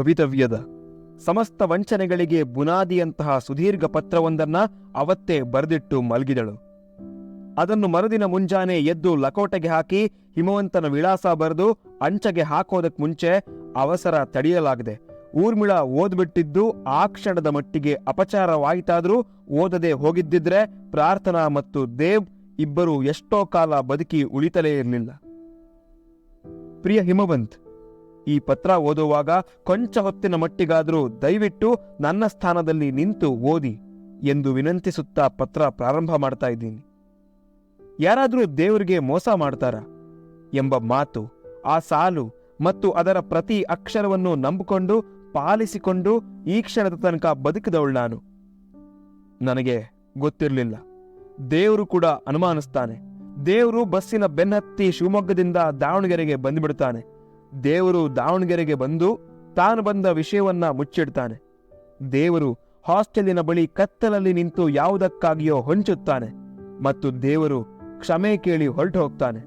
ಭವಿತವ್ಯದ ಸಮಸ್ತ ವಂಚನೆಗಳಿಗೆ ಬುನಾದಿಯಂತಹ ಸುದೀರ್ಘ ಪತ್ರವೊಂದನ್ನ ಅವತ್ತೇ ಬರೆದಿಟ್ಟು ಮಲಗಿದಳು. ಅದನ್ನು ಮರುದಿನ ಮುಂಜಾನೆ ಎದ್ದು ಲಕೋಟೆಗೆ ಹಾಕಿ ಹಿಮವಂತನ ವಿಳಾಸ ಬರೆದು ಅಂಚೆಗೆ ಹಾಕೋದಕ್ಕೆ ಮುಂಚೆ ಅವಸರ ತಡೆಯಲಾಗದೆ. ಊರ್ಮಿಳ ಓದ್ಬಿಟ್ಟಿದ್ದು ಆ ಕ್ಷಣದ ಮಟ್ಟಿಗೆ ಅಪಚಾರವಾಯಿತಾದ್ರೂ ಓದದೆ ಹೋಗಿದ್ದಿದ್ರೆ ಪ್ರಾರ್ಥನಾ ಮತ್ತು ದೇವ್ ಇಬ್ಬರು ಎಷ್ಟೋ ಕಾಲ ಬದುಕಿ ಉಳಿತಲೇ ಇರಲಿಲ್ಲ. ಪ್ರಿಯ ಹಿಮವಂತ್ ಈ ಪತ್ರ ಓದುವಾಗ ಕೊಂಚ ಹೊತ್ತಿನ ಮಟ್ಟಿಗಾದರೂ ದಯವಿಟ್ಟು ನನ್ನ ಸ್ಥಾನದಲ್ಲಿ ನಿಂತು ಓದಿ ಎಂದು ವಿನಂತಿಸುತ್ತಾ ಪತ್ರ ಪ್ರಾರಂಭ ಮಾಡ್ತಾ ಇದ್ದೀನಿ. ಯಾರಾದರೂ ದೇವರಿಗೆ ಮೋಸ ಮಾಡ್ತಾರ? ಎಂಬ ಮಾತು, ಆ ಸಾಲು ಮತ್ತು ಅದರ ಪ್ರತಿ ಅಕ್ಷರವನ್ನು ನಂಬಿಕೊಂಡು ಪಾಲಿಸಿಕೊಂಡು ಈ ಕ್ಷಣದ ತನಕ ಬದುಕಿದವಳು ನಾನು. ನನಗೆ ಗೊತ್ತಿರಲಿಲ್ಲ. ದೇವರು ಕೂಡ ಅನುಮಾನಿಸ್ತಾನೆ. ದೇವರು ಬಸ್ಸಿನ ಬೆನ್ನತ್ತಿ ಶಿವಮೊಗ್ಗದಿಂದ ದಾವಣಗೆರೆಗೆ ಬಂದುಬಿಡ್ತಾನೆ. ದೇವರು ದಾವಣಗೆರೆಗೆ ಬಂದು ತಾನು ಬಂದ ವಿಷಯವನ್ನ ಮುಚ್ಚಿಡ್ತಾನೆ. ದೇವರು ಹಾಸ್ಟೆಲಿನ ಬಳಿ ಕತ್ತಲಲ್ಲಿ ನಿಂತು ಯಾವುದಕ್ಕಾಗಿಯೋ ಹೊಂಚುತ್ತಾನೆ ಮತ್ತು ದೇವರು ಕ್ಷಮೆ ಕೇಳಿ ಹೊರಟು ಹೋಗ್ತಾನೆ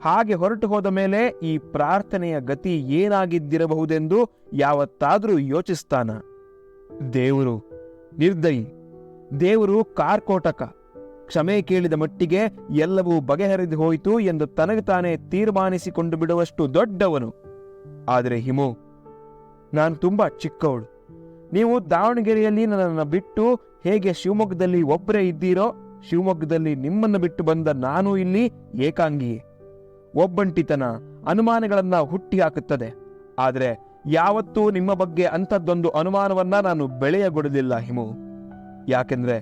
ಹಾಗೆ ಹೊರಟು ಹೋದ ಮೇಲೆ ಈ ಪ್ರಾರ್ಥನೆಯ ಗತಿ ಏನಾಗಿದ್ದಿರಬಹುದೆಂದು ಯಾವತ್ತಾದರೂ ಯೋಚಿಸ್ತಾನ. ದೇವರು ನಿರ್ದಯಿ, ದೇವರು ಕಾರ್ಕೋಟಕ. ಕ್ಷಮೆ ಕೇಳಿದ ಮಟ್ಟಿಗೆ ಎಲ್ಲವೂ ಬಗೆಹರಿದು ಹೋಯಿತು ಎಂದು ತನಗೆ ತಾನೇ ತೀರ್ಮಾನಿಸಿಕೊಂಡು ಬಿಡುವಷ್ಟು ದೊಡ್ಡವನು. ಆದರೆ ಹಿಮು, ನಾನು ತುಂಬಾ ಚಿಕ್ಕವಳು. ನೀವು ದಾವಣಗೆರೆಯಲ್ಲಿ ನನ್ನನ್ನು ಬಿಟ್ಟು ಹೇಗೆ ಶಿವಮೊಗ್ಗದಲ್ಲಿ ಒಬ್ಬರೇ ಇದ್ದೀರೋ, ಶಿವಮೊಗ್ಗದಲ್ಲಿ ನಿಮ್ಮನ್ನು ಬಿಟ್ಟು ಬಂದ ನಾನು ಇಲ್ಲಿ ಏಕಾಂಗಿಯೇ. ಒಬ್ಬಂಟಿತನ ಅನುಮಾನಗಳನ್ನು ಹುಟ್ಟಿ ಹಾಕುತ್ತದೆ ಆದರೆ ಯಾವತ್ತೂ ನಿಮ್ಮ ಬಗ್ಗೆ ಅಂಥದ್ದೊಂದು ಅನುಮಾನವನ್ನ ನಾನು ಬೆಳೆಯಗೊಡಲಿಲ್ಲ ಹಿಮು. ಯಾಕೆಂದ್ರೆ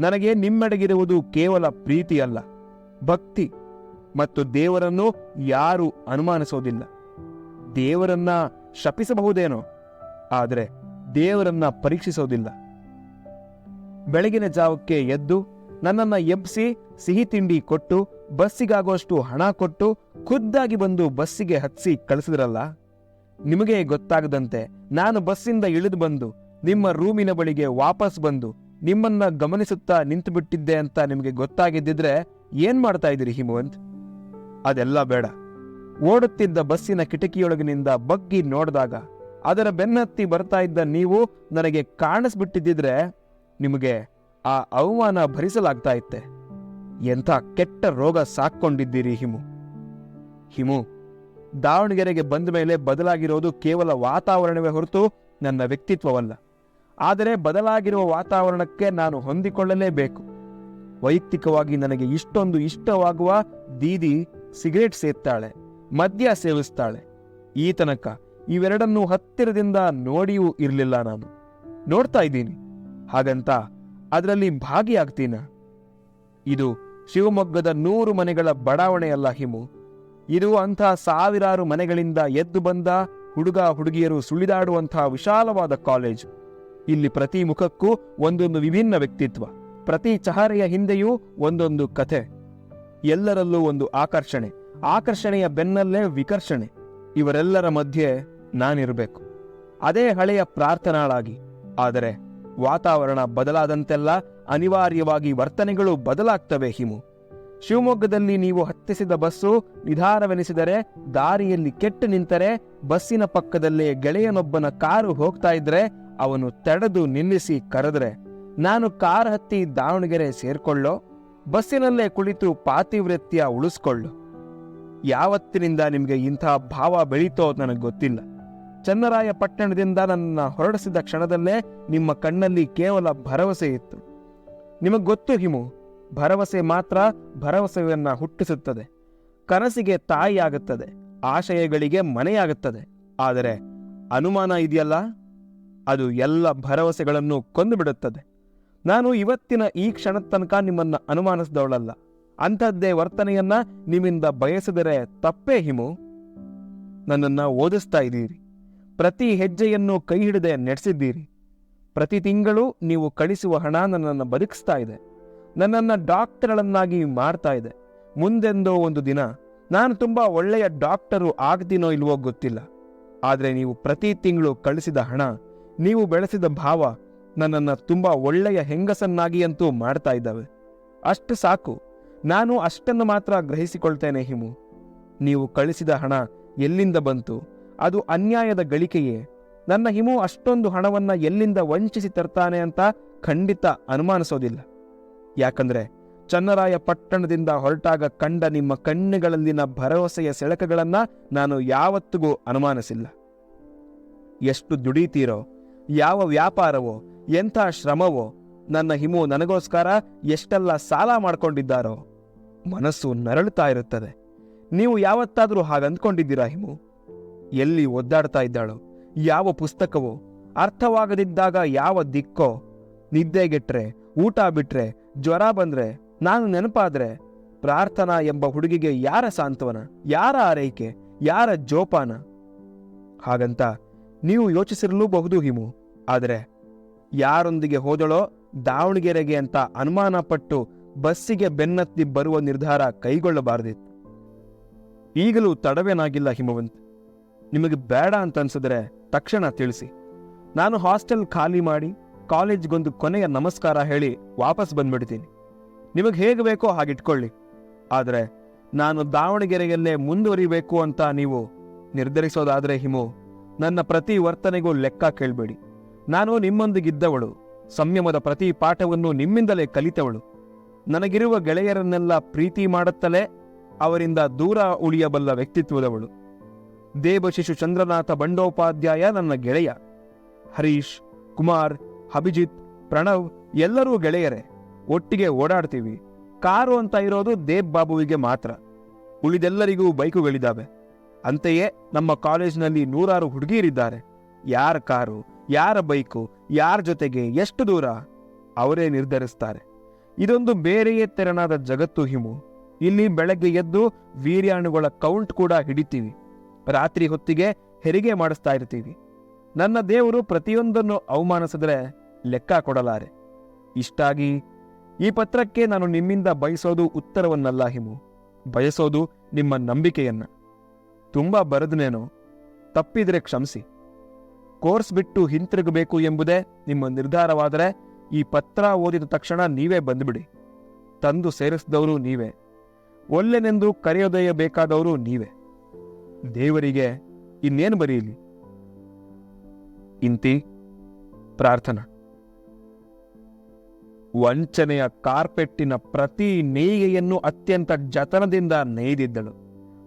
ನನಗೆ ನಿಮ್ಮೆಡೆಗಿರುವುದು ಕೇವಲ ಪ್ರೀತಿಯಲ್ಲ, ಭಕ್ತಿ ಮತ್ತು ದೇವರನ್ನು ಯಾರು ಅನುಮಾನಿಸೋದಿಲ್ಲ. ದೇವರನ್ನ ಶಪಿಸಬಹುದೇನೋ, ಆದರೆ ದೇವರನ್ನ ಪರೀಕ್ಷಿಸೋದಿಲ್ಲ. ಬೆಳಗಿನ ಜಾವಕ್ಕೆ ಎದ್ದು ನನ್ನನ್ನ ಎಬ್ಸಿ ಸಿಹಿ ತಿಂಡಿ ಕೊಟ್ಟು, ಬಸ್ಸಿಗಾಗುವಷ್ಟು ಹಣ ಕೊಟ್ಟು ಖುದ್ದಾಗಿ ಬಂದು ಬಸ್ಸಿಗೆ ಹತ್ಸಿ ಕಳಿಸಿದ್ರಲ್ಲ, ನಿಮಗೆ ಗೊತ್ತಾಗದಂತೆ ನಾನು ಬಸ್ಸಿಂದ ಇಳಿದು ಬಂದು ನಿಮ್ಮ ರೂಮಿನ ಬಳಿಗೆ ವಾಪಸ್ ಬಂದು ನಿಮ್ಮನ್ನ ಗಮನಿಸುತ್ತಾ ನಿಂತು ಬಿಟ್ಟಿದ್ದೆ ಅಂತ ನಿಮಗೆ ಗೊತ್ತಾಗಿದ್ದಿದ್ರೆ ಏನ್ ಮಾಡ್ತಾ ಇದ್ದೀರಿ ಹಿಮವಂತ್? ಅದೆಲ್ಲ ಬೇಡ. ಓಡುತ್ತಿದ್ದ ಬಸ್ಸಿನ ಕಿಟಕಿಯೊಳಗಿನಿಂದ ಬಗ್ಗಿ ನೋಡಿದಾಗ, ಅದರ ಬೆನ್ನತ್ತಿ ಬರ್ತಾ ಇದ್ದ ನೀವು ನನಗೆ ಕಾಣಿಸ್ಬಿಟ್ಟಿದ್ದಿದ್ರೆ ನಿಮಗೆ ಆ ಅವಮಾನ ಭರಿಸಲಾಗ್ತಾ ಇತ್ತೆ. ಎಂಥ ಕೆಟ್ಟ ರೋಗ ಸಾಕ್ಕೊಂಡಿದ್ದೀರಿ ಹಿಮು. ಹಿಮು, ದಾವಣಗೆರೆಗೆ ಬಂದ ಮೇಲೆ ಬದಲಾಗಿರೋದು ಕೇವಲ ವಾತಾವರಣವೇ ಹೊರತು ನನ್ನ ವ್ಯಕ್ತಿತ್ವವಲ್ಲ. ಆದರೆ ಬದಲಾಗಿರುವ ವಾತಾವರಣಕ್ಕೆ ನಾನು ಹೊಂದಿಕೊಳ್ಳಲೇಬೇಕು. ವೈಯಕ್ತಿಕವಾಗಿ ನನಗೆ ಇಷ್ಟೊಂದು ಇಷ್ಟವಾಗುವ ದೀದಿ ಸಿಗರೇಟ್ ಸೇರ್ತಾಳೆ ಮದ್ಯ ಸೇವಿಸ್ತಾಳೆ. ಈ ತನಕ ಇವೆರಡನ್ನೂ ಹತ್ತಿರದಿಂದ ನೋಡಿಯೂ ಇರಲಿಲ್ಲ ನಾನು. ನೋಡ್ತಾ ಇದ್ದೀನಿ. ಹಾಗಂತ ಅದರಲ್ಲಿ ಭಾಗಿಯಾಗ್ತೀನ? ಇದು ಶಿವಮೊಗ್ಗದ ನೂರು ಮನೆಗಳ ಬಡಾವಣೆಯಲ್ಲ ಹಿಮು. ಇದು ಅಂಥ ಸಾವಿರಾರು ಮನೆಗಳಿಂದ ಎದ್ದು ಬಂದ ಹುಡುಗ ಹುಡುಗಿಯರು ಸುಳಿದಾಡುವಂತಹ ವಿಶಾಲವಾದ ಕಾಲೇಜು. ಇಲ್ಲಿ ಪ್ರತಿ ಮುಖಕ್ಕೂ ಒಂದೊಂದು ವಿಭಿನ್ನ ವ್ಯಕ್ತಿತ್ವ, ಪ್ರತಿ ಚಹರೆಯ ಹಿಂದೆಯೂ ಒಂದೊಂದು ಕಥೆ. ಎಲ್ಲರಲ್ಲೂ ಒಂದು ಆಕರ್ಷಣೆ, ಆಕರ್ಷಣೆಯ ಬೆನ್ನಲ್ಲೇ ವಿಕರ್ಷಣೆ. ಇವರೆಲ್ಲರ ಮಧ್ಯೆ ನಾನಿರಬೇಕು. ಅದೇ ಹಳೆಯ ಪ್ರಾರ್ಥನಾಳಾಗಿ, ಆದರೆ ವಾತಾವರಣ ಬದಲಾದಂತೆಲ್ಲ ಅನಿವಾರ್ಯವಾಗಿ ವರ್ತನೆಗಳು ಬದಲಾಗ್ತವೆ ಹಿಮು. ಶಿವಮೊಗ್ಗದಲ್ಲಿ ನೀವು ಹತ್ತಿಸಿದ ಬಸ್ಸು ನಿಧಾನವೆನಿಸಿದರೆ, ದಾರಿಯಲ್ಲಿ ಕೆಟ್ಟು ನಿಂತರೆ ಬಸ್ಸಿನ ಪಕ್ಕದಲ್ಲೇ ಗೆಳೆಯನೊಬ್ಬನ ಕಾರು ಹೋಗ್ತಾ ಇದ್ರೆ ಅವನು ತಡೆದು ನಿಲ್ಲಿಸಿ ಕರೆದ್ರೆ, ನಾನು ಕಾರ್ ಹತ್ತಿ ದಾವಣಗೆರೆ ಸೇರ್ಕೊಳ್ಳೋ, ಬಸ್ಸಿನಲ್ಲೇ ಕುಳಿತು ಪಾತಿವೃತ್ಯ ಉಳಿಸ್ಕೊಳ್ಳು. ಯಾವತ್ತಿನಿಂದ ನಿಮಗೆ ಇಂಥ ಭಾವ ಬೆಳೀತೋ ನನಗೆ ಗೊತ್ತಿಲ್ಲ. ಚನ್ನರಾಯ ಪಟ್ಟಣದಿಂದ ನನ್ನ ಹೊರಡಿಸಿದ ಕ್ಷಣದಲ್ಲೇ ನಿಮ್ಮ ಕಣ್ಣಲ್ಲಿ ಕೇವಲ ಭರವಸೆ ಇತ್ತು. ನಿಮಗೆ ಗೊತ್ತು ಹಿಮು, ಭರವಸೆ ಮಾತ್ರ ಭರವಸೆಯನ್ನ ಹುಟ್ಟಿಸುತ್ತದೆ. ಕನಸಿಗೆ ತಾಯಿಯಾಗುತ್ತದೆ, ಆಶಯಗಳಿಗೆ ಮನೆಯಾಗುತ್ತದೆ. ಆದರೆ ಅನುಮಾನ ಇದೆಯಲ್ಲ? ಅದು ಎಲ್ಲ ಭರವಸೆಗಳನ್ನು ಕೊಂದುಬಿಡುತ್ತದೆ. ನಾನು ಇವತ್ತಿನ ಈ ಕ್ಷಣದ ತನಕ ನಿಮ್ಮನ್ನು ಅನುಮಾನಿಸಿದವಳಲ್ಲ. ಅಂಥದ್ದೇ ವರ್ತನೆಯನ್ನ ನಿಮ್ಮಿಂದ ಬಯಸಿದರೆ ತಪ್ಪೇ ಹಿಮು. ನನ್ನನ್ನು ಓದಿಸ್ತಾ ಇದ್ದೀರಿ. ಪ್ರತಿ ಹೆಜ್ಜೆಯನ್ನು ಕೈ ಹಿಡದೆ ನಡೆಸಿದ್ದೀರಿ. ಪ್ರತಿ ತಿಂಗಳು ನೀವು ಕಳಿಸುವ ಹಣ ನನ್ನನ್ನು ಬದುಕಿಸ್ತಾ ಇದೆ. ನನ್ನನ್ನು ಡಾಕ್ಟರ್ಗಳನ್ನಾಗಿ ಮಾಡ್ತಾ ಇದೆ. ಮುಂದೆಂದೋ ಒಂದು ದಿನ ನಾನು ತುಂಬ ಒಳ್ಳೆಯ ಡಾಕ್ಟರು ಆಗ್ತೀನೋ ಇಲ್ವೋ ಗೊತ್ತಿಲ್ಲ. ಆದರೆ ನೀವು ಪ್ರತಿ ತಿಂಗಳು ಕಳಿಸಿದ ಹಣ ನೀವು ಬೆಳೆಸಿದ ಭಾವ ನನ್ನನ್ನು ತುಂಬಾ ಒಳ್ಳೆಯ ಹೆಂಗಸನ್ನಾಗಿಯಂತೂ ಮಾಡ್ತಾ ಇದ್ದಾವೆ. ಅಷ್ಟು ಸಾಕು. ನಾನು ಅಷ್ಟನ್ನು ಮಾತ್ರ ಗ್ರಹಿಸಿಕೊಳ್ತೇನೆ ಹಿಮು. ನೀವು ಕಳಿಸಿದ ಹಣ ಎಲ್ಲಿಂದ ಬಂತು? ಅದು ಅನ್ಯಾಯದ ಗಳಿಕೆಯೇ. ನನ್ನ ಹಿಮು ಅಷ್ಟೊಂದು ಹಣವನ್ನ ಎಲ್ಲಿಂದ ವಂಚಿಸಿ ತರ್ತಾನೆ ಅಂತ ಖಂಡಿತ ಅನುಮಾನಿಸೋದಿಲ್ಲ. ಯಾಕಂದ್ರೆ ಚನ್ನರಾಯ ಪಟ್ಟಣದಿಂದ ಹೊರಟಾಗ ಕಂಡ ನಿಮ್ಮ ಕಣ್ಣುಗಳಲ್ಲಿನ ಭರವಸೆಯ ಸೆಳಕಗಳನ್ನ ನಾನು ಯಾವತ್ತಿಗೂ ಅನುಮಾನಿಸಿಲ್ಲ. ಎಷ್ಟು ದುಡಿತೀರೋ ಯಾವ ವ್ಯಾಪಾರವೋ, ಎಂಥ ಶ್ರಮವೋ, ನನ್ನ ಹಿಮು ನನಗೋಸ್ಕರ ಎಷ್ಟೆಲ್ಲ ಸಾಲ ಮಾಡ್ಕೊಂಡಿದ್ದಾರೋ, ಮನಸ್ಸು ನರಳುತ್ತಾ ಇರುತ್ತದೆ. ನೀವು ಯಾವತ್ತಾದರೂ ಹಾಗಂದ್ಕೊಂಡಿದ್ದೀರಾ ಹಿಮು? ಎಲ್ಲಿ ಒದ್ದಾಡ್ತಾ ಇದ್ದಾಳೋ, ಯಾವ ಪುಸ್ತಕವೋ, ಅರ್ಥವಾಗದಿದ್ದಾಗ ಯಾವ ದಿಕ್ಕೋ, ನಿದ್ದೆಗೆಟ್ರೆ, ಊಟ ಬಿಟ್ರೆ, ಜ್ವರ ಬಂದ್ರೆ, ನಾನು ನೆನಪಾದ್ರೆ, ಪ್ರಾರ್ಥನಾ ಎಂಬ ಹುಡುಗಿಗೆ ಯಾರ ಸಾಂತ್ವನ, ಯಾರ ಆರೈಕೆ ಯಾರ ಜೋಪಾನ? ಹಾಗಂತ ನೀವು ಯೋಚಿಸಿರಲೂಬಹುದು ಹಿಮು, ಆದರೆ ಯಾರೊಂದಿಗೆ ಹೋದಳೋ ದಾವಣಗೆರೆಗೆ ಅಂತ ಅನುಮಾನ ಪಟ್ಟು ಬಸ್ಸಿಗೆ ಬೆನ್ನತ್ತಿ ಬರುವ ನಿರ್ಧಾರ ಕೈಗೊಳ್ಳಬಾರದಿತ್ತು. ಈಗಲೂ ತಡವೇನಾಗಿಲ್ಲ ಹಿಮವಂತ್. ನಿಮಗೆ ಬೇಡ ಅಂತ ಅನ್ಸಿದ್ರೆ ತಕ್ಷಣ ತಿಳಿಸಿ. ನಾನು ಹಾಸ್ಟೆಲ್ ಖಾಲಿ ಮಾಡಿ ಕಾಲೇಜ್ಗೊಂದು ಕೊನೆಯ ನಮಸ್ಕಾರ ಹೇಳಿ ವಾಪಸ್ ಬಂದ್ಬಿಡ್ತೀನಿ. ನಿಮಗೆ ಹೇಗೆ ಬೇಕೋ ಹಾಗಿಟ್ಕೊಳ್ಳಿ. ಆದರೆ ನಾನು ದಾವಣಗೆರೆಯಲ್ಲೇ ಮುಂದುವರಿಬೇಕು ಅಂತ ನೀವು ನಿರ್ಧರಿಸೋದಾದರೆ ಹಿಮು ನನ್ನ ಪ್ರತಿ ವರ್ತನೆಗೂ ಲೆಕ್ಕ ಕೇಳಬೇಡಿ. ನಾನು ನಿಮ್ಮೊಂದಿಗಿದ್ದವಳು. ಸಂಯಮದ ಪ್ರತಿ ಪಾಠವನ್ನು ನಿಮ್ಮಿಂದಲೇ ಕಲಿತವಳು. ನನಗಿರುವ ಗೆಳೆಯರನ್ನೆಲ್ಲ ಪ್ರೀತಿ ಮಾಡುತ್ತಲೇ ಅವರಿಂದ ದೂರ ಉಳಿಯಬಲ್ಲ ವ್ಯಕ್ತಿತ್ವದವಳು. ದೇವಶಿಶು ಚಂದ್ರನಾಥ ಬಂಡೋಪಾಧ್ಯಾಯ ನನ್ನ ಗೆಳೆಯ. ಹರೀಶ್, ಕುಮಾರ್, ಅಭಿಜಿತ್, ಪ್ರಣವ್ ಎಲ್ಲರೂ ಗೆಳೆಯರೇ. ಒಟ್ಟಿಗೆ ಓಡಾಡ್ತೀವಿ. ಕಾರು ಅಂತ ಇರೋದು ದೇವ್ ಬಾಬುವಿಗೆ ಮಾತ್ರ. ಉಳಿದೆಲ್ಲರಿಗೂ ಬೈಕುಗಳಿದ್ದಾವೆ. ಅಂತೆಯೇ ನಮ್ಮ ಕಾಲೇಜಿನಲ್ಲಿ ನೂರಾರು ಹುಡುಗಿಯರಿದ್ದಾರೆ. ಯಾರ ಕಾರು, ಯಾರ ಬೈಕು, ಯಾರ ಜೊತೆಗೆ ಎಷ್ಟು ದೂರ? ಅವರೇ ನಿರ್ಧರಿಸ್ತಾರೆ. ಇದೊಂದು ಬೇರೆಯೇ ತೆರನಾದ ಜಗತ್ತು ಹಿಮು. ಇಲ್ಲಿ ಬೆಳಗ್ಗೆ ಎದ್ದು ವೀರ್ಯಾಣುಗಳ ಕೌಂಟ್ ಕೂಡ ಹಿಡಿತೀವಿ. ರಾತ್ರಿ ಹೊತ್ತಿಗೆ ಹೆರಿಗೆ ಮಾಡಿಸ್ತಾ ಇರ್ತೀವಿ. ನನ್ನ ದೇವರು ಪ್ರತಿಯೊಂದನ್ನು ಅವಮಾನಿಸಿದ್ರೆ ಲೆಕ್ಕ ಕೊಡಲಾರೆ. ಇಷ್ಟಾಗಿ, ಈ ಪತ್ರಕ್ಕೆ ನಾನು ನಿಮ್ಮಿಂದ ಬಯಸೋದು ಉತ್ತರವನ್ನಲ್ಲ ಹಿಮು. ಬಯಸೋದು ನಿಮ್ಮ ನಂಬಿಕೆಯನ್ನ. ತುಂಬಾ ಬರೆದನೇನೋ? ತಪ್ಪಿದ್ರೆ ಕ್ಷಮಿಸಿ. ಕೋರ್ಸ್ ಬಿಟ್ಟು ಹಿಂತಿರುಗಬೇಕು ಎಂಬುದೇ ನಿಮ್ಮ ನಿರ್ಧಾರವಾದರೆ ಈ ಪತ್ರ ಓದಿದ ತಕ್ಷಣ ನೀವೇ ಬಂದುಬಿಡಿ. ತಂದು ಸೇರಿಸಿದವರು ನೀವೇ. ಒಲ್ಲೆನೆಂದು ಕರೆಯೊದೆಯಬೇಕಾದವರು ನೀವೇ. ದೇವರಿಗೆ ಇನ್ನೇನು ಬರೆಯಲಿ? ಇಂತಿ ಪ್ರಾರ್ಥನಾ. ವಂಚನೆಯ ಕಾರ್ಪೆಟ್ಟಿನ ಪ್ರತಿ ನೇಯ್ಗೆಯನ್ನು ಅತ್ಯಂತ ಜತನದಿಂದ ನೇಯ್ದಿದ್ದಳು.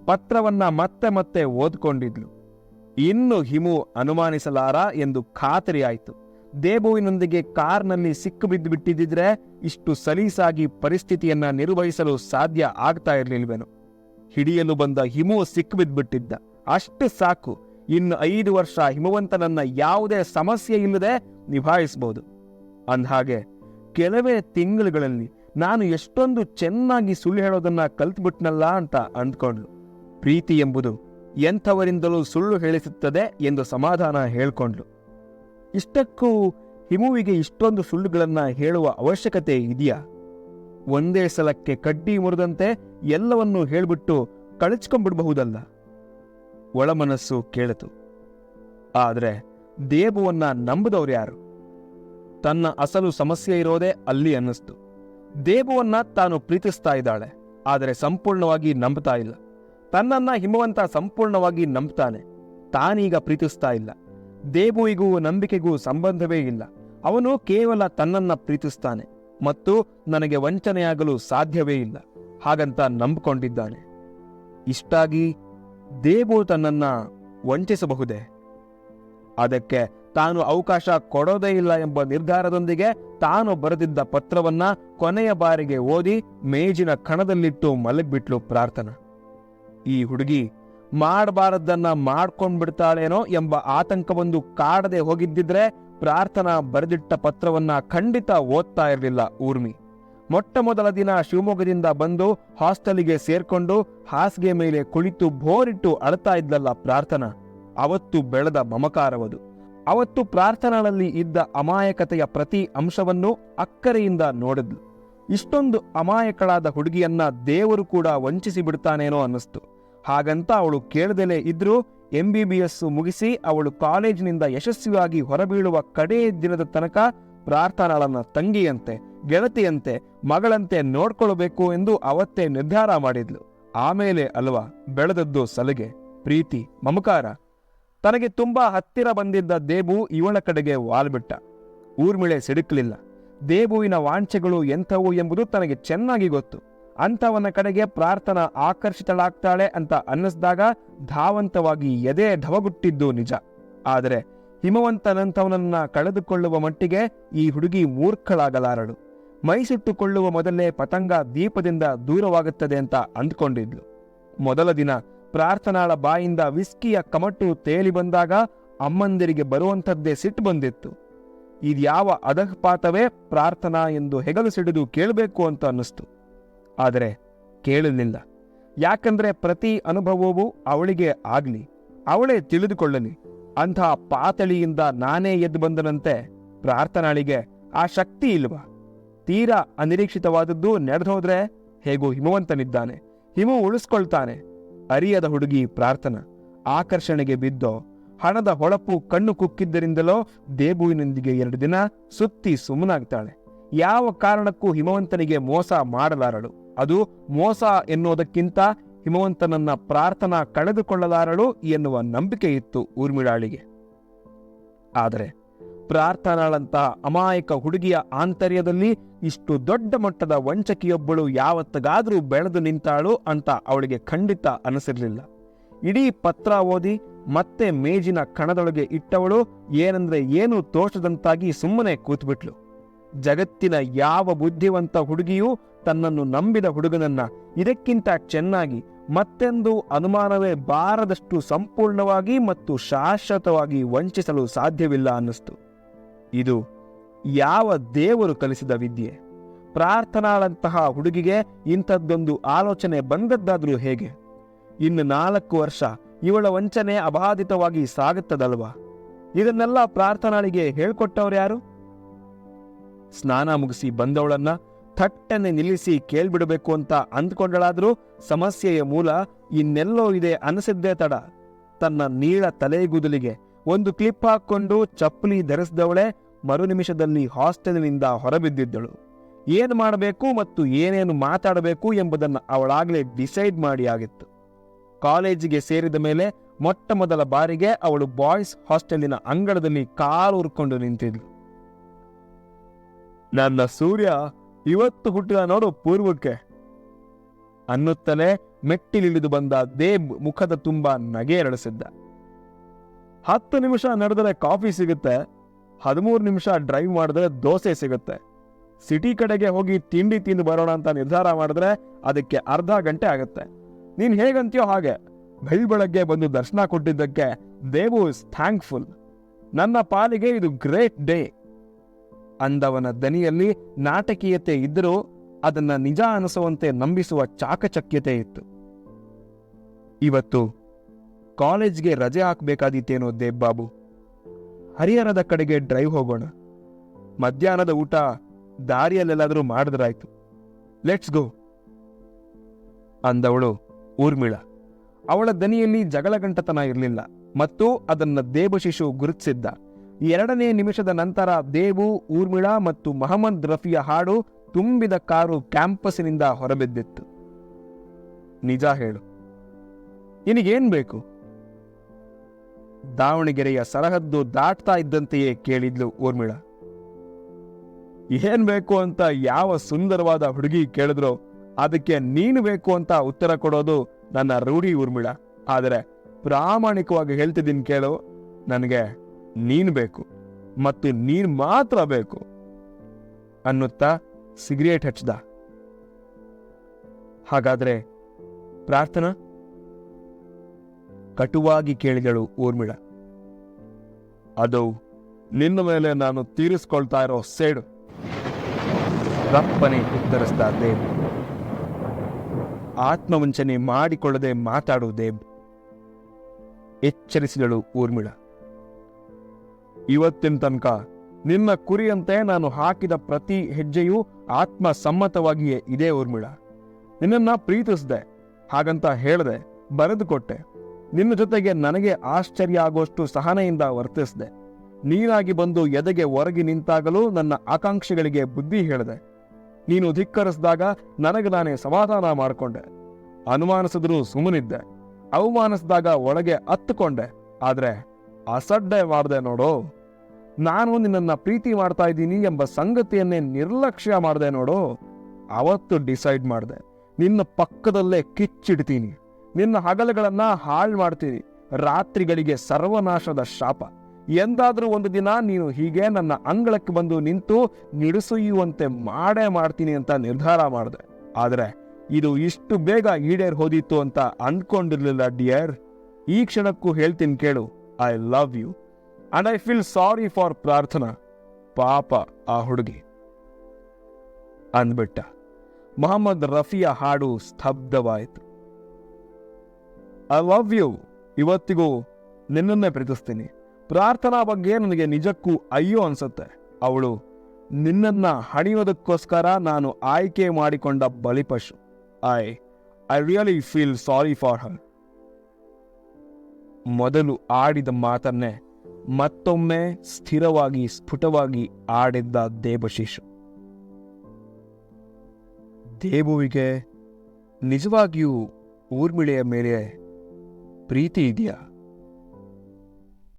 ಪತ್ರವನ್ನ ಮತ್ತೆ ಮತ್ತೆ ಓದ್ಕೊಂಡಿದ್ಲು. ಇನ್ನು ಹಿಮು ಅನುಮಾನಿಸಲಾರ ಎಂದು ಖಾತರಿಯಾಯಿತು. ದೇಬುವಿನೊಂದಿಗೆ ಕಾರ್ನಲ್ಲಿ ಸಿಕ್ಕು ಬಿದ್ದು ಬಿಟ್ಟಿದ್ದಿದ್ರೆ ಇಷ್ಟು ಸಲೀಸಾಗಿ ಪರಿಸ್ಥಿತಿಯನ್ನ ನಿರ್ವಹಿಸಲು ಸಾಧ್ಯ ಆಗ್ತಾ ಇರಲಿಲ್ವೇನು. ಹಿಡಿಯಲು ಬಂದ ಹಿಮು ಸಿಕ್ಕಿಬಿದ್ಬಿಟ್ಟಿದ್ದ ಅಷ್ಟು ಸಾಕು. ಇನ್ನು ಐದು ವರ್ಷ ಹಿಮವಂತನನ್ನ ಯಾವುದೇ ಸಮಸ್ಯೆ ಇಲ್ಲದೆ ನಿಭಾಯಿಸಬಹುದು ಅಂದ್ಹಾಗೆ, ಕೆಲವೇ ತಿಂಗಳುಗಳಲ್ಲಿ ನಾನು ಎಷ್ಟೊಂದು ಚೆನ್ನಾಗಿ ಸುಳ್ಳು ಹೇಳೋದನ್ನ ಕಲ್ತ್ಬಿಟ್ನಲ್ಲ ಅಂತ ಅಂದ್ಕೊಂಡ್ಲು ಪ್ರೀತಿ ಎಂಬುದು ಎಂಥವರಿಂದಲೂ ಸುಳ್ಳು ಹೇಳಿಸುತ್ತದೆ ಎಂದು ಸಮಾಧಾನ ಹೇಳ್ಕೊಂಡ್ಲು. ಇಷ್ಟಕ್ಕೂ ಹಿಮುವಿಗೆ ಇಷ್ಟೊಂದು ಸುಳ್ಳುಗಳನ್ನು ಹೇಳುವ ಅವಶ್ಯಕತೆ ಇದೆಯಾ? ಒಂದೇ ಸಲಕ್ಕೆ ಕಡ್ಡಿ ಮುರಿದಂತೆ ಎಲ್ಲವನ್ನೂ ಹೇಳಿಬಿಟ್ಟು ಕಳಚ್ಕೊಂಡ್ಬಿಡ್ಬಹುದಲ್ಲ? ಒಳಮನಸ್ಸು ಕೇಳಿತು. ಆದರೆ ದೇಬುವನ್ನ ನಂಬದವ್ರು ಯಾರು? ತನ್ನ ಅಸಲು ಸಮಸ್ಯೆ ಇರೋದೇ ಅಲ್ಲಿ ಅನ್ನಿಸ್ತು. ದೇಬುವನ್ನ ತಾನು ಪ್ರೀತಿಸ್ತಾ ಇದ್ದಾಳೆ, ಆದರೆ ಸಂಪೂರ್ಣವಾಗಿ ನಂಬ್ತಾ ಇಲ್ಲ. ತನ್ನನ್ನ ಹಿಮವಂತ ಸಂಪೂರ್ಣವಾಗಿ ನಂಬ್ತಾನೆ. ತಾನೀಗ ಪ್ರೀತಿಸ್ತಾ ಇಲ್ಲ. ದೇಬುವಿಗೂ ನಂಬಿಕೆಗೂ ಸಂಬಂಧವೇ ಇಲ್ಲ. ಅವನು ಕೇವಲ ತನ್ನನ್ನ ಪ್ರೀತಿಸ್ತಾನೆ ಮತ್ತು ನನಗೆ ವಂಚನೆಯಾಗಲು ಸಾಧ್ಯವೇ ಇಲ್ಲ. ಹಾಗಂತ ನಂಬಿಕೊಂಡಿದ್ದಾನೆ. ಇಷ್ಟಾಗಿ ದೇಬು ತನ್ನನ್ನ ವಂಚಿಸಬಹುದೇ? ಅದಕ್ಕೆ ತಾನು ಅವಕಾಶ ಕೊಡೋದೇ ಇಲ್ಲ ಎಂಬ ನಿರ್ಧಾರದೊಂದಿಗೆ ತಾನು ಬರೆದಿದ್ದ ಪತ್ರವನ್ನ ಕೊನೆಯ ಬಾರಿಗೆ ಓದಿ ಮೇಜಿನ ಕಣದಲ್ಲಿಟ್ಟು ಮಲಗ್ಬಿಟ್ಲು ಪ್ರಾರ್ಥನಾ. ಈ ಹುಡುಗಿ ಮಾಡಬಾರದನ್ನ ಮಾಡ್ಕೊಂಡ್ಬಿಡ್ತಾಳೇನೋ ಎಂಬ ಆತಂಕವೊಂದು ಕಾಡದೆ ಹೋಗಿದ್ದಿದ್ರೆ ಪ್ರಾರ್ಥನಾ ಬರೆದಿಟ್ಟ ಪತ್ರವನ್ನ ಖಂಡಿತ ಓದ್ತಾ ಇರಲಿಲ್ಲ ಊರ್ಮಿ. ಮೊಟ್ಟ ಮೊದಲ ದಿನ ಶಿವಮೊಗ್ಗದಿಂದ ಬಂದು ಹಾಸ್ಟೆಲಿಗೆ ಸೇರ್ಕೊಂಡು ಹಾಸಿಗೆ ಮೇಲೆ ಕುಳಿತು ಬೋರಿಟ್ಟು ಅಳ್ತಾ ಇದ್ಲಲ್ಲ ಪ್ರಾರ್ಥನಾ. ಅವತ್ತು ಬೆಳೆದ ಮಮಕಾರವದು. ಅವತ್ತು ಪ್ರಾರ್ಥನಾಳಲ್ಲಿ ಇದ್ದ ಅಮಾಯಕತೆಯ ಪ್ರತಿ ಅಂಶವನ್ನು ಅಕ್ಕರೆಯಿಂದ ನೋಡಿದ್ಲು. ಇಷ್ಟೊಂದು ಅಮಾಯಕಳಾದ ಹುಡುಗಿಯನ್ನ ದೇವರು ಕೂಡ ವಂಚಿಸಿ ಬಿಡ್ತಾನೇನೋ ಅನ್ನಿಸ್ತು. ಹಾಗಂತ ಅವಳು ಕೇಳದೆಲೇ ಇದ್ರೂ ಎಂ ಬಿ ಬಿ ಮುಗಿಸಿ ಅವಳು ಕಾಲೇಜಿನಿಂದ ಯಶಸ್ವಿಯಾಗಿ ಹೊರಬೀಳುವ ಕಡೇ ದಿನದ ತನಕ ಪ್ರಾರ್ಥನಾಳನ್ನ ತಂಗಿಯಂತೆ, ಗೆಳತಿಯಂತೆ, ಮಗಳಂತೆ ನೋಡ್ಕೊಳ್ಬೇಕು ಎಂದು ಅವತ್ತೇ ನಿರ್ಧಾರ ಮಾಡಿದ್ಲು. ಆಮೇಲೆ ಅಲ್ವಾ, ಬೆಳೆದದ್ದು ಸಲಿಗೆ. ಪ್ರೀತಿ, ಮಮಕಾರ. ತನಗೆ ತುಂಬಾ ಹತ್ತಿರ ಬಂದಿದ್ದ ದೇಬು ಇವಳ ಕಡೆಗೆ ವಾಲ್ಬಿಟ್ಟ ಊರ್ಮಿಳೆ ಸಿಡುಕಲಿಲ್ಲ. ದೇಬುವಿನ ವಾಂಛೆಗಳು ಎಂಥವು ಎಂಬುದು ತನಗೆ ಚೆನ್ನಾಗಿ ಗೊತ್ತು. ಅಂಥವನ ಕಡೆಗೆ ಪ್ರಾರ್ಥನಾ ಆಕರ್ಷಿತಳಾಗ್ತಾಳೆ ಅಂತ ಅನ್ನಿಸ್ದಾಗ ಧಾವಂತವಾಗಿ ಎದೆ ಧವಗುಟ್ಟಿದ್ದು ನಿಜ. ಆದರೆ ಹಿಮವಂತನಂಥವನನ್ನ ಕಳೆದುಕೊಳ್ಳುವ ಮಟ್ಟಿಗೆ ಈ ಹುಡುಗಿ ಮೂರ್ಖಳಾಗಲಾರಳು. ಮೈಸುಟ್ಟುಕೊಳ್ಳುವ ಮೊದಲೇ ಪತಂಗ ದೀಪದಿಂದ ದೂರವಾಗುತ್ತದೆ ಅಂತ ಅಂದ್ಕೊಂಡಿದ್ಲು. ಮೊದಲ ದಿನ ಪ್ರಾರ್ಥನಾಳ ಬಾಯಿಂದ ವಿಸ್ಕಿಯ ಕಮಟು ತೇಲಿ ಬಂದಾಗ ಅಮ್ಮಂದಿರಿಗೆ ಬರುವಂಥದ್ದೇ ಸಿಟ್ಟು ಬಂದಿತ್ತು. ಇದ್ಯಾವ ಅಧಃಪಾತವೇ ಪ್ರಾರ್ಥನಾ ಎಂದು ಹೆಗಲು ಸಿಡಿದು ಕೇಳಬೇಕು ಅಂತ ಅನ್ನಿಸ್ತು. ಆದರೆ ಕೇಳಲಿಲ್ಲ ಯಾಕಂದ್ರೆ ಪ್ರತಿ ಅನುಭವವೂ ಅವಳಿಗೆ ಆಗ್ಲಿ, ಅವಳೇ ತಿಳಿದುಕೊಳ್ಳಲಿ. ಅಂಥ ಪಾತಳಿಯಿಂದ ನಾನೇ ಎದ್ದು ಬಂದನಂತೆ ಪ್ರಾರ್ಥನಾಳಿಗೆ ಆ ಶಕ್ತಿ ಇಲ್ವಾ? ತೀರಾ ಅನಿರೀಕ್ಷಿತವಾದದ್ದು ನಡೆದೋದ್ರೆ ಹೇಗೂ ಹಿಮವಂತನಿದ್ದಾನೆ. ಹಿಮ ಉಳಿಸ್ಕೊಳ್ತಾನೆ. ಅರಿಯದ ಹುಡುಗಿ ಪ್ರಾರ್ಥನಾ. ಆಕರ್ಷಣೆಗೆ ಬಿದ್ದೋ, ಹಣದ ಹೊಳಪು ಕಣ್ಣು ಕುಕ್ಕಿದ್ದರಿಂದಲೋ ದೇಬುವಿನೊಂದಿಗೆ ಎರಡು ದಿನ ಸುತ್ತಿ ಸುಮ್ಮನಾಗ್ತಾಳೆ. ಯಾವ ಕಾರಣಕ್ಕೂ ಹಿಮವಂತನಿಗೆ ಮೋಸ ಮಾಡಲಾರಳು. ಅದು ಮೋಸ ಎನ್ನುವುದಕ್ಕಿಂತ ಹಿಮವಂತನನ್ನ ಪ್ರಾರ್ಥನಾ ಕಳೆದುಕೊಳ್ಳಲಾರಳು ಎನ್ನುವ ನಂಬಿಕೆ ಇತ್ತು ಊರ್ಮಿಳಾಳಿಗೆ. ಆದರೆ ಪ್ರಾರ್ಥನಾಳಂತಹ ಅಮಾಯಕ ಹುಡುಗಿಯ ಆಂತರ್ಯದಲ್ಲಿ ಇಷ್ಟು ದೊಡ್ಡ ಮಟ್ಟದ ವಂಚಕಿಯೊಬ್ಬಳು ಯಾವತ್ತಗಾದರೂ ಬೆಳೆದು ನಿಂತಾಳು ಅಂತ ಅವಳಿಗೆ ಖಂಡಿತ ಅನಿಸಿರಲಿಲ್ಲ. ಇಡೀ ಪತ್ರ ಓದಿ ಮತ್ತೆ ಮೇಜಿನ ಕಣದೊಳಗೆ ಇಟ್ಟವಳು ಏನಂದ್ರೆ ಏನೂ ತೋಷದಂತಾಗಿ ಸುಮ್ಮನೆ ಕೂತ್ಬಿಟ್ಲು. ಜಗತ್ತಿನ ಯಾವ ಬುದ್ಧಿವಂತ ಹುಡುಗಿಯೂ ತನ್ನನ್ನು ನಂಬಿದ ಹುಡುಗನನ್ನ ಇದಕ್ಕಿಂತ ಚೆನ್ನಾಗಿ ಮತ್ತೆಂದು ಅನುಮಾನವೇ ಬಾರದಷ್ಟು ಸಂಪೂರ್ಣವಾಗಿ ಮತ್ತು ಶಾಶ್ವತವಾಗಿ ವಂಚಿಸಲು ಸಾಧ್ಯವಿಲ್ಲ ಅನ್ನಿಸ್ತು. ಇದು ಯಾವ ದೇವರು ಕಲಿಸಿದ ವಿದ್ಯೆ? ಪ್ರಾರ್ಥನಾಳಂತಹ ಹುಡುಗಿಗೆ ಇಂಥದ್ದೊಂದು ಆಲೋಚನೆ ಬಂದದ್ದಾದರೂ ಹೇಗೆ? ಇನ್ನು ನಾಲ್ಕು ವರ್ಷ ಇವಳ ವಂಚನೆ ಅಬಾಧಿತವಾಗಿ ಸಾಗುತ್ತದಲ್ವಾ? ಇದನ್ನೆಲ್ಲ ಪ್ರಾರ್ಥನಾಳಿಗೆ ಹೇಳ್ಕೊಟ್ಟವ್ರು ಯಾರು? ಸ್ನಾನ ಮುಗಿಸಿ ಬಂದವಳನ್ನ ಥಟ್ಟನೆ ನಿಲ್ಲಿಸಿ ಕೇಳ್ಬಿಡಬೇಕು ಅಂತ ಅಂದ್ಕೊಂಡಳಾದ್ರೂ ಸಮಸ್ಯೆಯ ಮೂಲ ಇನ್ನೆಲ್ಲೋ ಇದೆ ಅನಿಸಿದ್ದೇ ತಡ. ತನ್ನ ನೀಳ ತಲೆಗುದಲಿಗೆ ಒಂದು ಕ್ಲಿಪ್ ಹಾಕ್ಕೊಂಡು ಚಪ್ಪಲಿ ಧರಿಸಿದವಳೆ ಮರು ನಿಮಿಷದಲ್ಲಿ ಹಾಸ್ಟೆಲ್ನಿಂದ ಹೊರಬಿದ್ದಿದ್ದಳು. ಏನು ಮಾಡಬೇಕು ಮತ್ತು ಏನೇನು ಮಾತಾಡಬೇಕು ಎಂಬುದನ್ನು ಅವಳಾಗಲೇ ಡಿಸೈಡ್ ಮಾಡಿ ಆಗಿತ್ತು. ಕಾಲೇಜಿಗೆ ಸೇರಿದ ಮೇಲೆ ಮೊಟ್ಟ ಮೊದಲ ಬಾರಿಗೆ ಅವಳು ಬಾಯ್ಸ್ ಹಾಸ್ಟೆಲಿನ ಅಂಗಳದಲ್ಲಿ ಕಾಲು ಉರ್ಕೊಂಡು ನಿಂತಿದ್ಲು. ನನ್ನ ಸೂರ್ಯ ಇವತ್ತು ಹುಟ್ಟಿದ ನೋಡು ಪೂರ್ವಕ್ಕೆ. ಅನ್ನುತ್ತಲೇ ಮೆಟ್ಟಿಲಿಳಿದು ಬಂದ ದೇಬ್ ಮುಖದ ತುಂಬ ನಗೆ ಎರಡಿಸಿದ್ದ ಹತ್ತು ನಿಮಿಷ ನಡೆದರೆ ಕಾಫಿ ಸಿಗುತ್ತೆ, ಹದಿಮೂರು ನಿಮಿಷ ಡ್ರೈವ್ ಮಾಡಿದ್ರೆ ದೋಸೆ ಸಿಗುತ್ತೆ. ಸಿಟಿ ಕಡೆಗೆ ಹೋಗಿ ತಿಂಡಿ ತಿಂದು ಬರೋಣ ಅಂತ ನಿರ್ಧಾರ ಮಾಡಿದ್ರೆ ಅದಕ್ಕೆ ಅರ್ಧ ಗಂಟೆ ಆಗುತ್ತೆ. ನೀನ್ ಹೇಗಂತೀಯೋ ಹಾಗೆ ಬೆಳ್ ಬೆಳಗ್ಗೆ ಬಂದು ದರ್ಶನ ಕೊಟ್ಟಿದ್ದಕ್ಕೆ ದೇವು ಇಸ್ ಥ್ಯಾಂಕ್ಫುಲ್. ನನ್ನ ಪಾಲಿಗೆ ಇದು ಗ್ರೇಟ್ ಡೇ. ಅಂದವನ ದನಿಯಲ್ಲಿ ನಾಟಕೀಯತೆ ಇದ್ದರೂ ಅದನ್ನ ನಿಜ ಅನಿಸುವಂತೆ ನಂಬಿಸುವ ಚಾಕಚಕ್ಯತೆ ಇತ್ತು. ಇವತ್ತು ಕಾಲೇಜ್ಗೆ ರಜೆ ಹಾಕ್ಬೇಕಾದೀತೇನೋ ದೇಬ್ ಬಾಬು ಹರಿಹರದ ಕಡೆಗೆ ಡ್ರೈವ್ ಹೋಗೋಣ. ಮಧ್ಯಾಹ್ನದ ಊಟ ದಾರಿಯಲ್ಲೆಲ್ಲಾದರೂ ಮಾಡಿದ್ರಾಯ್ತು. ಲೆಟ್ಸ್ ಗೋ ಅಂದವಳು ಊರ್ಮಿಳ. ಅವಳ ದನಿಯಲ್ಲಿ ಜಗಳಗಂಟತನ ಇರಲಿಲ್ಲ ಮತ್ತು ಅದನ್ನ ದೇವಶಿಶು ಗುರುತಿಸಿದ್ದ. ಎರಡನೇ ನಿಮಿಷದ ನಂತರ ದೇವು, ಊರ್ಮಿಳಾ ಮತ್ತು ಮಹಮ್ಮದ್ ರಫಿಯ ಹಾಡು ತುಂಬಿದ ಕಾರು ಕ್ಯಾಂಪಸ್ಸಿನಿಂದ ಹೊರಬಿದ್ದಿತ್ತು. ನಿಜ ಹೇಳು. ನಿನಗೇನ್ ಬೇಕು? ದಾವಣಗೆರೆಯ ಸರಹದ್ದು ದಾಟ್ತಾ ಇದ್ದಂತೆಯೇ ಕೇಳಿದ್ಲು ಊರ್ಮಿಳ. ಏನ್ ಬೇಕು ಅಂತ ಯಾವ ಸುಂದರವಾದ ಹುಡುಗಿ ಕೇಳಿದ್ರೋ ಅದಕ್ಕೆ ನೀನು ಬೇಕು ಅಂತ ಉತ್ತರ ಕೊಡೋದು ನನ್ನ ರೂಢಿ ಊರ್ಮಿಳ. ಆದರೆ ಪ್ರಾಮಾಣಿಕವಾಗಿ ಹೇಳ್ತಿದ್ದೀನಿ ಕೇಳು, ನನಗೆ ನೀನು ಬೇಕು ಮತ್ತು ನೀನು ಮಾತ್ರ ಬೇಕು ಅನ್ನುತ್ತಾ ಸಿಗರೇಟ್ ಹಚ್ಚಿದ ಹಾಗಾದ್ರೆ ಪ್ರಾರ್ಥನಾ? ಕಟುವಾಗಿ ಕೇಳಿದಳು ಊರ್ಮಿಳ. ಅದು ನಿನ್ನ ಮೇಲೆ ನಾನು ತೀರಿಸ್ಕೊಳ್ತಾ ಇರೋ ಸೇಡು. ರಪ್ಪನೆ ಉತ್ತರಿಸ್ತಾ ದೇವ್. ಆತ್ಮವಂಚನೆ ಮಾಡಿಕೊಳ್ಳದೆ ಮಾತಾಡು ದೇವ್. ಎಚ್ಚರಿಸಿದಳು ಊರ್ಮಿಳ. ಇವತ್ತಿನ ತನಕ ನಿನ್ನ ಕುರಿಯಂತೆ ನಾನು ಹಾಕಿದ ಪ್ರತಿ ಹೆಜ್ಜೆಯೂ ಆತ್ಮ ಸಮ್ಮತವಾಗಿಯೇ ಇದೇ ಊರ್ಮಿಳ. ನಿನ್ನನ್ನ ಪ್ರೀತಿಸಿದೆ, ಹಾಗಂತ ಹೇಳ್ದೆ, ಬರೆದುಕೊಟ್ಟೆ. ನಿನ್ನ ಜೊತೆಗೆ ನನಗೆ ಆಶ್ಚರ್ಯ ಆಗುವಷ್ಟು ಸಹನೆಯಿಂದ ವರ್ತಿಸಿದೆ. ನೀನಾಗಿ ಬಂದು ಎದೆಗೆ ಒರಗಿ ನಿಂತಾಗಲೂ ನನ್ನ ಆಕಾಂಕ್ಷೆಗಳಿಗೆ ಬುದ್ಧಿ ಹೇಳಿದೆ. ನೀನು ಧಿಕ್ಕರಿಸಿದಾಗ ನನಗೆ ನಾನೇ ಸಮಾಧಾನ ಮಾಡಿಕೊಂಡೆ. ಅನುಮಾನಿಸಿದ್ರೂ ಸುಮ್ಮನಿದ್ದೆ. ಅವಮಾನಿಸಿದಾಗ ಒಳಗೆ ಅತ್ತುಕೊಂಡೆ. ಆದ್ರೆ ಅಸಡ್ಡೆ ಮಾಡಿದೆ ನೋಡು. ನಾನು ನಿನ್ನನ್ನ ಪ್ರೀತಿ ಮಾಡ್ತಾ ಇದ್ದೀನಿ ಎಂಬ ಸಂಗತಿಯನ್ನೇ ನಿರ್ಲಕ್ಷ್ಯ ಮಾಡಿದೆ ನೋಡು. ಅವತ್ತು ಡಿಸೈಡ್ ಮಾಡಿದೆ. ನಿನ್ನ ಪಕ್ಕದಲ್ಲೇ ಕಿಚ್ಚಿಡ್ತೀನಿ. ನಿನ್ನ ಹಗಲುಗಳನ್ನ ಹಾಳು ಮಾಡ್ತೀನಿ. ರಾತ್ರಿಗಳಿಗೆ ಸರ್ವನಾಶದ ಶಾಪ. ಎಂದಾದರೂ ಒಂದು ದಿನ ನೀನು ಹೀಗೆ ನನ್ನ ಅಂಗಳಕ್ಕೆ ಬಂದು ನಿಂತು ನಿಡಿಸುಯ್ಯುವಂತೆ ಮಾಡೇ ಮಾಡ್ತೀನಿ ಅಂತ ನಿರ್ಧಾರ ಮಾಡಿದೆ. ಆದರೆ ಇದು ಇಷ್ಟು ಬೇಗ ಈಡೇರ್ ಹೋದಿತ್ತು ಅಂತ ಅಂದ್ಕೊಂಡಿರ್ಲಿಲ್ಲ ಡಿಯರ್. ಈ ಕ್ಷಣಕ್ಕೂ ಹೇಳ್ತೀನಿ ಕೇಳು. I love you and I feel sorry for Prarthana, ಪಾಪ ಆ ಹುಡುಗಿ. ಅಂದ್ಬಿಟ್ಟ, ಮೊಹಮ್ಮದ್ ರಫಿಯ ಹಾಡು ಸ್ತಬ್ಧವಾಯಿತು. ಐ ಲವ್ ಯು ಇವತ್ತಿಗೂ ನಿನ್ನನ್ನೇ ಪ್ರೀತಿಸ್ತೀನಿ. ಪ್ರಾರ್ಥನಾ ಬಗ್ಗೆ ನನಗೆ ನಿಜಕ್ಕೂ ಅಯ್ಯೋ ಅನ್ಸುತ್ತೆ. ಅವಳು, ನಿನ್ನನ್ನ ಹಣಿಯೋದಕ್ಕೋಸ್ಕರ ನಾನು ಆಯ್ಕೆ ಮಾಡಿಕೊಂಡ ಬಲಿಪಶು I I really feel sorry for her ಮೊದಲು ಆಡಿದ ಮಾತನ್ನೇ ಮತ್ತೊಮ್ಮೆ ಸ್ಥಿರವಾಗಿ ಸ್ಫುಟವಾಗಿ ಆಡಿದ್ದ ದೇವಶಿಶು ದೇವುವಿಗೆ ನಿಜವಾಗಿಯೂ ಊರ್ಮಿಳೆಯ ಮೇಲೆ ಪ್ರೀತಿ ಇದೆಯಾ?